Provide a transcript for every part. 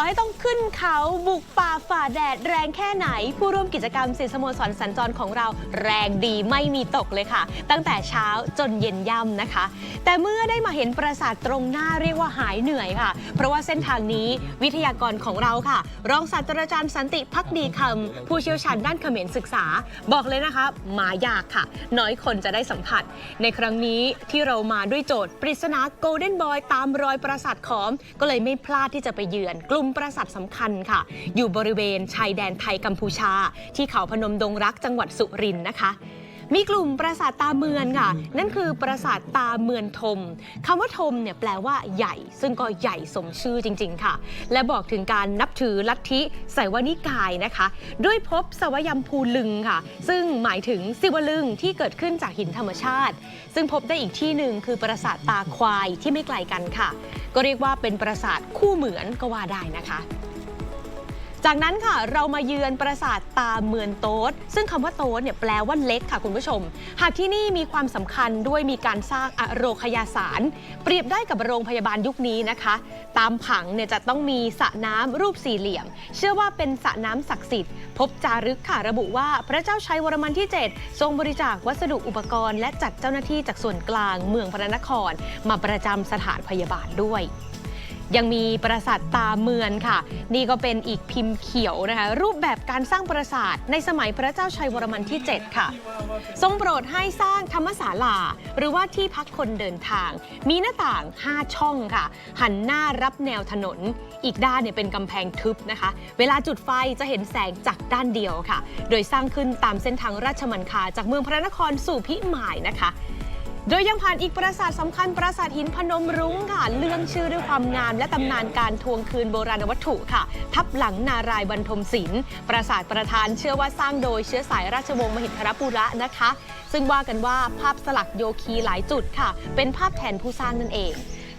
อให้ต้อง ขึ้นเขาบุกป่าฝ่าแดดแรงแค่ไหน ผู้ร่วมกิจกรรมศิสโมสรสัญจรของเราแรงดีไม่มีตกเลยค่ะ ตั้งแต่เช้าจนเย็นย่ำนะคะ แต่เมื่อได้มาเห็นปราสาทตรงหน้าเรียกว่าหายเหนื่อยค่ะ เพราะว่าเส้นทางนี้วิทยากรของเราค่ะ รองศาสตราจารย์สันติพักดีคำผู้เชี่ยวชาญด้านเขมรศึกษา บอกเลยนะคะหมายากค่ะ น้อยคนจะได้สัมผัส ในครั้งนี้ที่เรามาด้วยโจทย์ปริศนาโกลเด้นบอยตามรอยปราสาทขอม ก็เลยไม่พลาดที่จะไปเยือน กลุ่มปราสาทสำคัญค่ะ อยู่บริเวณชายแดนไทยกัมพูชา ที่เขาพนมดงรักจังหวัดสุรินทร์นะคะมีกลุ่มปราสาทตาเมือนค่ะ นั่นคือปราสาทตาเมือนทมคำว่าทมเนี่ยแปลว่าใหญ่ ซึ่งก็ใหญ่สมชื่อจริง ๆ ค่ะ และบอกถึงการนับถือลัทธิไสยวนิกายนะคะ ด้วยพบสวยัมพูลึงค่ะ ซึ่งหมายถึงสิวลึงที่เกิดขึ้นจากหินธรรมชาติ ซึ่งพบได้อีกที่หนึ่งคือปราสาทตาควายที่ไม่ไกลกันค่ะ ก็เรียกว่าเป็นปราสาทคู่เหมือนก็ว่าได้นะคะ จากนั้นค่ะเรามาเยือนปราสาทตาเมือนโต๊ดซึ่งคำว่าโต๊ดเนี่ยแปลว่าเล็กค่ะคุณผู้ชม หากที่นี่มีความสำคัญด้วยมีการสร้างอโรคยาสาร เปรียบได้กับโรงพยาบาลยุคนี้นะคะ ตามผังเนี่ยจะต้องมีสระน้ำรูปสี่เหลี่ยม เชื่อว่าเป็นสระน้ำศักดิ์สิทธิ์ พบจารึกค่ะระบุว่าพระเจ้าชัยวรมันที่ 7 ทรงบริจาควัสดุอุปกรณ์ และจัดเจ้าหน้าที่จากส่วนกลางเมืองพระนคร มาประจำสถานพยาบาลด้วย ยังมีปราสาทตาเมือนค่ะ นี่ก็เป็นอีกพิมพ์เขียวนะคะ รูปแบบการสร้างปราสาทในสมัยพระเจ้าชัยวรมันที่ 7 ค่ะ ทรงโปรดให้สร้างธรรมศาลา หรือว่าที่พักคนเดินทาง มีหน้าต่าง 5 ช่องค่ะ หันหน้ารับแนวถนน อีกด้านเนี่ยเป็นกำแพงทึบนะคะ เวลาจุดไฟจะเห็นแสงจากด้านเดียวค่ะ โดยสร้างขึ้นตามเส้นทางราชมังคาจากเมืองพระนครสู่พิมายนะคะ โดยยังผ่านอีกปราสาทสำคัญปราสาทหินพนมรุ้งค่ะ เลื่องชื่อด้วยความงามและตำนานการทวงคืนโบราณวัตถุค่ะ ทับหลังนารายณ์บรรทมศิลป์ปราสาทประธานเชื่อว่าสร้างโดยเชื้อสายราชวงศ์มหิทรปุระนะคะ ซึ่งว่ากันว่าภาพสลักโยคีหลายจุดค่ะ เป็นภาพแทนผู้สร้างนั่นเอง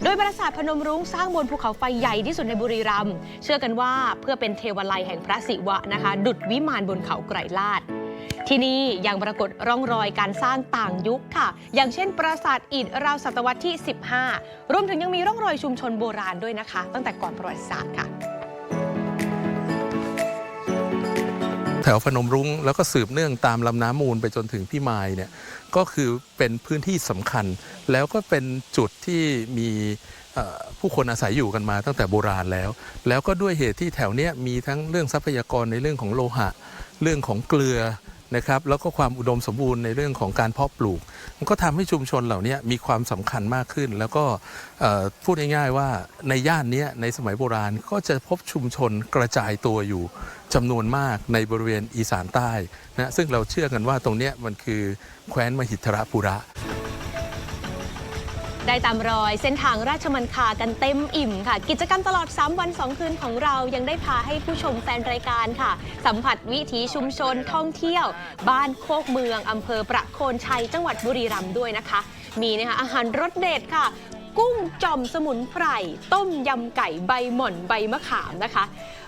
โดยปราสาทพนมรุ้งสร้างบนภูเขาไฟใหญ่ที่สุดในบุรีรัมย์เชื่อกันว่าเพื่อเป็นเทวาลัยแห่งพระศิวะนะคะ ดุจวิมานบนเขาไกรลาดที่นี่ยังปรากฏร่องรอยการสร้างต่างยุคค่ะ อย่างเช่น ปราสาทอิฐราวศตวรรษที่ 15 รวมถึงยังมีร่องรอยชุมชนโบราณด้วยนะคะ ตั้งแต่ก่อนประวัติศาสตร์ค่ะ แถวพนมรุ้งแล้วก็สืบเนื่องตามลำน้ำมูลไปจนถึงพี่มายเนี่ยก็คือเป็นพื้นที่สำคัญ แล้วก็เป็นจุดที่มีผู้คนอาศัยอยู่กันมาตั้งแต่โบราณแล้ว แล้วก็ด้วยเหตุที่แถวเนี้ยมีทั้งเรื่องทรัพยากรในเรื่องของโลหะ เรื่องของเกลือ นะครับแล้วก็ความอุดมสมบูรณ์ในเรื่องของการเพาะปลูก มันก็ทำให้ชุมชนเหล่านี้มีความสำคัญมากขึ้น แล้วก็พูดง่ายๆว่าในย่านนี้ในสมัยโบราณก็จะพบชุมชนกระจายตัวอยู่จำนวนมากในบริเวณอีสานใต้นะซึ่งเราเชื่อกันว่าตรงนี้มันคือแคว้นมหิทรปุระ ได้ตามรอยเส้นทางราชมังคากันเต็มอิ่มค่ะ กิจกรรมตลอด 3 วัน 2 คืนของเรายังได้พาให้ผู้ชมแฟนรายการค่ะ สัมผัสวิถีชุมชนท่องเที่ยว บ้านโคกเมืองอำเภอประโคนชัยจังหวัดบุรีรัมย์ด้วยนะคะ มีนะคะอาหารรสเด็ดค่ะ กุ้งจอมสมุนไพรต้มยำไก่ใบหม่อนใบมะขามนะคะ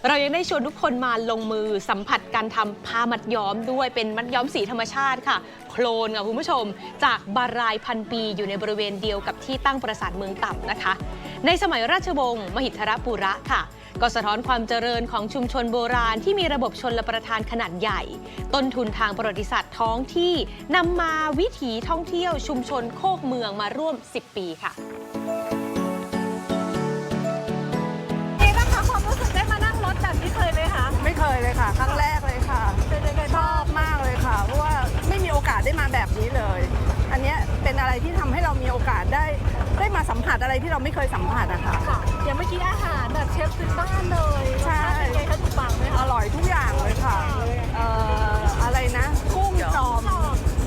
เรายังได้ชวนทุกคนมาลงมือสัมผัสการทำผ้ามัดย้อมด้วยเป็นมัดย้อมสีธรรมชาติค่ะ โคลนค่ะคุณผู้ชม จากบารายพันปีอยู่ในบริเวณเดียวกับที่ตั้งปราสาทเมืองต่ำนะคะ ในสมัยราชวงศ์มหิทรปุระค่ะ ก็สะท้อนความเจริญของชุมชนโบราณที่มีระบบชนรประทานขนาดใหญ่ ต้นทุนทางประวัติศาสตร์ท้องที่นำมาวิถีท่องเที่ยวชุมชนโคกเมืองมาร่วม 10 ปีค่ะนี่นะคะความรู้สึกได้มานั่งรถแบบนี้เคยไหมคะไม่เคยเลยค่ะ ครั้งแรกเลยค่ะเป็นยังไงชบ้าองบมากเลยค่ะ เพราะว่าไม่มีโอกาสได้มาแบบนี้เลย อันเนี้ยเป็นอะไรที่ทำให้เรามีโอกาสได้ ได้มาสัมผัสอะไรที่เราไม่เคยสัมผัสอะค่ะ ค่ะอย่างเมื่อกี้อาหารแบบเชฟพื้นบ้านเลยใช่รสชาติเป็นไงคะถูกปากไหมอคะร่อยทุกอย่างเลยค่ะเอ่ออะไรนะ กุ้งจอม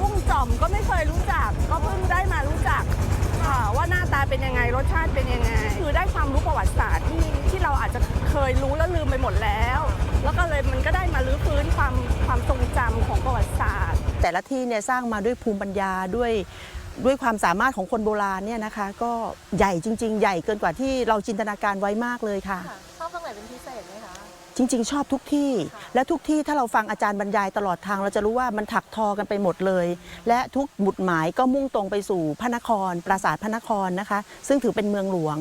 กุ้งจอมก็ไม่เคยรู้จัก ก็เพิ่งได้มารู้จักค่ะว่าหน้าตาเป็นยังไงรสชาติเป็นยังไง คือได้ความรู้ประวัติศาสตร์ที่ที่เราอาจจะเคยรู้แล้วลืมไปหมดแล้ว แล้วก็เลยมันก็ได้มารื้อฟื้นความความทรงจำของประวัติศาสตร์ แต่ละที่เนี่ยสร้างมาด้วยภูมิปัญญาด้วย ด้วยความสามารถของคนโบราณเนี่ยนะคะ ก็ใหญ่จริง ๆ ใหญ่เกินกว่าที่เราจินตนาการไว้มากเลยค่ะ ค่ะชอบตรงไหนเป็นพิเศษไหมคะ จริง ๆ ชอบทุกที่และทุกที่ถ้าเราฟังอาจารย์บรรยายตลอดทางเราจะรู้ว่ามันถักทอกันไปหมดเลย และทุกหมุดหมายก็มุ่งตรงไปสู่พระนคร ปราสาทพระนครนะคะ ซึ่งถือเป็นเมืองหลวง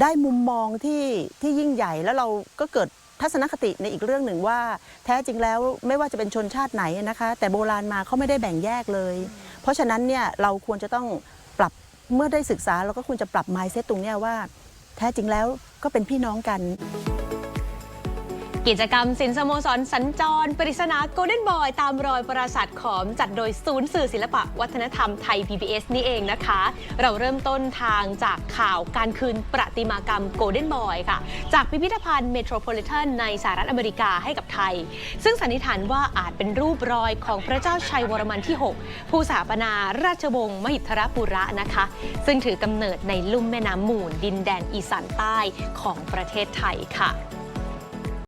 ได้มุมมองที่ที่ยิ่งใหญ่แล้วเราก็เกิดทัศนคติในอีกเรื่องหนึ่งว่า แท้จริงแล้วไม่ว่าจะเป็นชนชาติไหนนะคะ แต่โบราณมาเขาไม่ได้แบ่งแยกเลย เพราะฉะนั้นเนี่ยเราควรจะต้องปรับเมื่อได้ศึกษาเราก็ควรจะปรับ mindset ตรงเนี้ยว่า แท้จริงแล้วก็เป็นพี่น้องกัน กิจกรรมสินสโมสรสัญจร ปริศนาโกลเด้นบอย ตามรอยปราสาทขอม จัดโดยศูนย์สื่อศิลปะวัฒนธรรมไทย PBS นี่เองนะคะ เราเริ่มต้นทางจากข่าวการคืนประติมากรรมโกลเด้นบอยค่ะ จากพิพิธภัณฑ์เมโทรโพลิแทนในสหรัฐอเมริกาให้กับไทย ซึ่งสันนิษฐานว่าอาจเป็นรูปรอยของพระเจ้าชัยวรมันที่ 6 ผู้สถาปนาราชวงศ์มหิทรปุระนะคะ ซึ่งถือกำเนิดในลุ่มแม่น้ำมูลดินแดนอีสานใต้ของประเทศไทยค่ะ